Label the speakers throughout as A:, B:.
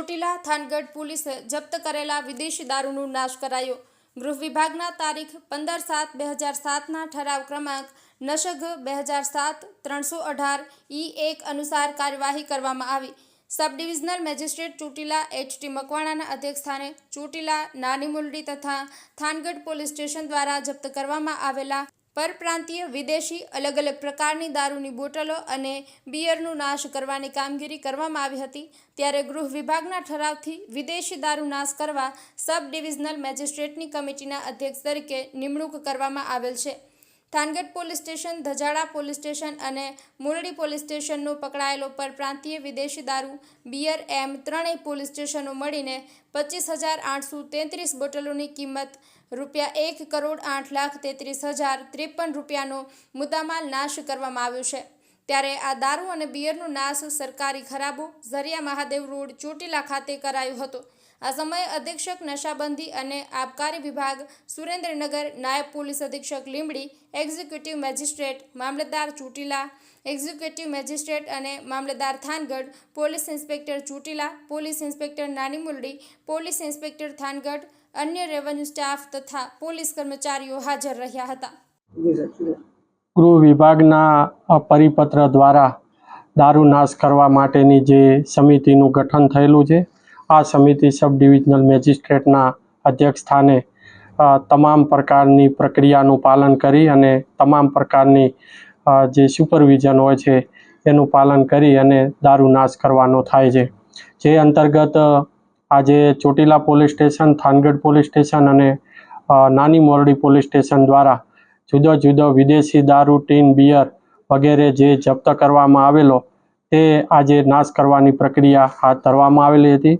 A: થાનગઢ પોલીસે જપ્ત કરેલા વિદેશી દારૂનો નાશ કરાયો. ગૃહ વિભાગના તારીખ પંદર સાત બે હજાર સાતના ઠરાવ ક્રમાંક નશગ બે હજાર સાત ત્રણસો અઢાર ઈ એક અનુસાર કાર્યવાહી કરવામાં આવી. Sub divisional magistrate Chotila H T મકવાણાના અધ્યક્ષસ્થાને ચોટીલા, નાની મુરડી તથા થાનગઢ પોલીસ સ્ટેશન દ્વારા જપ્ત કરવામાં આવેલા પરપ્રાંતીય વિદેશી અલગ અલગ પ્રકારની દારૂની બોટલો અને બિયરનો નાશ કરવાની કામગીરી કરવામાં આવી હતી. ત્યારે ગૃહ વિભાગના ઠરાવથી વિદેશી દારૂ નાશ કરવા સબ ડિવિઝનલ મેજિસ્ટ્રેટની કમિટીના અધ્યક્ષ તરીકે નિમણૂક કરવામાં આવેલ છે. Thangadh police station, Dhajada police station અને મુરડી પોલીસ સ્ટેશનનો પકડાયેલો પરપ્રાંતીય વિદેશી દારૂ, બિયર એમ ત્રણેય પોલીસ સ્ટેશનો મળીને પચીસ હજાર આઠસો તેત્રીસ બોટલોની કિંમત રૂપિયા એક કરોડ આઠ લાખ તેત્રીસ હજાર ત્રેપન રૂપિયાનો મુદ્દામાલ નાશ કરવામાં આવ્યો છે. ત્યારે આ દારૂ અને બિયરનો નાશ સરકારી ખરાબો ઝરિયા મહાદેવ રોડ, ચોટીલા ખાતે કરાયો હતો. આ સમયે અધિક્ષક નશાબંધી અને આબકારી વિભાગ, સુરેન્દ્રનગર નાયબ પોલીસ અધિક્ષક લીંબડી, એક્ઝિક્યુટિવ મેજિસ્ટ્રેટ મામલતદાર ચોટીલા, એક્ઝિક્યુટિવ મેજિસ્ટ્રેટ અને મામલતદાર Thangadh, police inspector Chotila, police inspector Nani Murdi, police inspector Thangadh અન્ય રેવન્યુ સ્ટાફ તથા પોલીસ કર્મચારીઓ હાજર રહ્યા હતા.
B: ગૃહ વિભાગના પરિપત્ર દ્વારા દારૂ નાશ કરવા માટેની જે સમિતિનું ગઠન થયેલું છે, આ સમિતિ સબ ડિવિઝનલ મેજિસ્ટ્રેટના અધ્યક્ષ સ્થાને તમામ પ્રકારની પ્રક્રિયાનું પાલન કરી અને તમામ પ્રકારની જે સુપરવિઝન હોય છે, એનું પાલન કરી અને દારૂ નાશ કરવાનો થાય છે. જે અંતર્ગત આજે Chotila police station, Thangadh police station અને નાની મોરડી પોલીસ સ્ટેશન દ્વારા જુદો જુદો વિદેશી દારૂ, ટીન, બિયર વગેરે જે જપ્ત કરવામાં આવેલો તે આજે નાશ કરવાની પ્રક્રિયા હાથ ધરવામાં આવેલી હતી.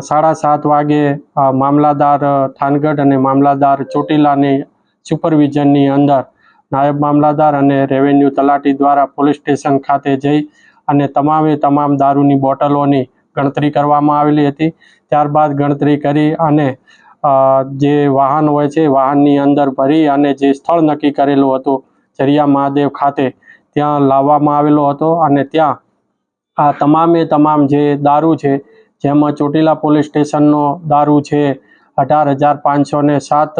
B: સાડા સાત વાગે મામલાદાર થાનગઢ અને મામલાદાર ચોટીલાની સુપરવિઝનની અંદર નાયબ મામલાદાર અને રેવન્યુ તલાટી દ્વારા પોલીસ સ્ટેશન ખાતે જઈ અને તમામે તમામ દારૂની બોટલોની ગણતરી કરવામાં આવેલી હતી. ત્યારબાદ ગણતરી કરી અને જે વાહન હોય છે વાહનની અંદર ભરી અને જે સ્થળ નક્કી કરેલું હતું, જરિયા મહાદેવ ખાતે, ત્યાં લાવવામાં આવેલો હતો અને ત્યાં આ તમામે તમામ જે દારૂ છે, જેમાં ચોટીલા પોલીસ સ્ટેશનનો દારૂ છે, અઢાર હજાર પાંચસો ને સાત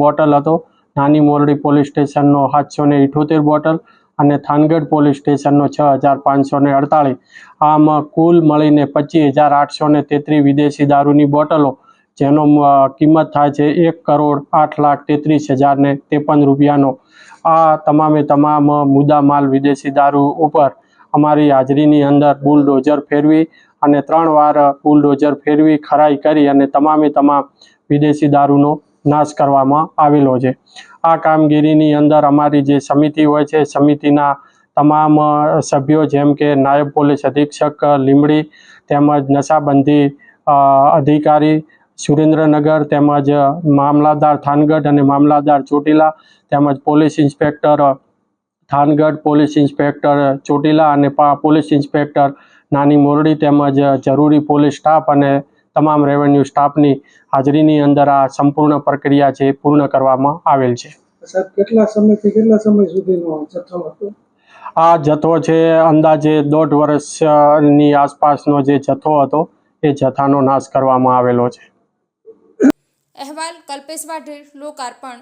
B: બોટલ હતો. નાની મોરડી પોલીસ સ્ટેશનનો સાતસો ને ઇઠોતેર બોટલ અને થાનગઢ પોલીસ સ્ટેશનનો છ હજાર પાંચસો ને અડતાળીસ. આમ કુલ મળીને પચીસ હજાર આઠસો ને તેત્રીસ વિદેશી દારૂની બોટલો, જેનો કિંમત થાય છે એક કરોડ આઠ લાખ તેત્રીસ હજાર ને ત્રેપન રૂપિયાનો. આ તમામે તમામ મુદ્દા માલ વિદેશી દારૂ ઉપર અમારી હાજરીની અંદર બુલડોઝર ફેરવી અને ત્રણ વાર બુલડોઝર ફેરવી, ખરાઈ કરી અને તમામે તમામ વિદેશી દારૂનો નાશ કરવામાં આવેલો છે. આ કામગીરીની અંદર અમારી જે સમિતિ હોય છે, સમિતિના તમામ સભ્યો જેમ કે નાયબ પોલીસ અધિક્ષક લીમડી તેમજ નશાબંધી અધિકારી, સુરેન્દ્રનગર તેમજ મામલાદાર થાનગઢ અને મામલાદાર ચોટીલા તેમજ police inspector Thangadh police inspector Chotila અને પોલીસ ઇન્સ્પેક્ટર નાની મોરડી તેમજ જરૂરી પોલીસ સ્ટાફ અને તમામ રેવન્યુ સ્ટાફની હાજરીની અંદર આ સંપૂર્ણ પ્રક્રિયા છે પૂર્ણ કરવામાં આવેલ છે.
C: કેટલા સમયથી કેટલા સમય સુધીનો જથ્થો હતો?
B: આ જથ્થો છે અંદાજે દોઢ વર્ષની આસપાસનો જે જથ્થો હતો એ જથ્થાનો નાશ કરવામાં આવેલો છે.
A: અહેવાલ કલ્પેશ વાઢેર લોકાર્પણ.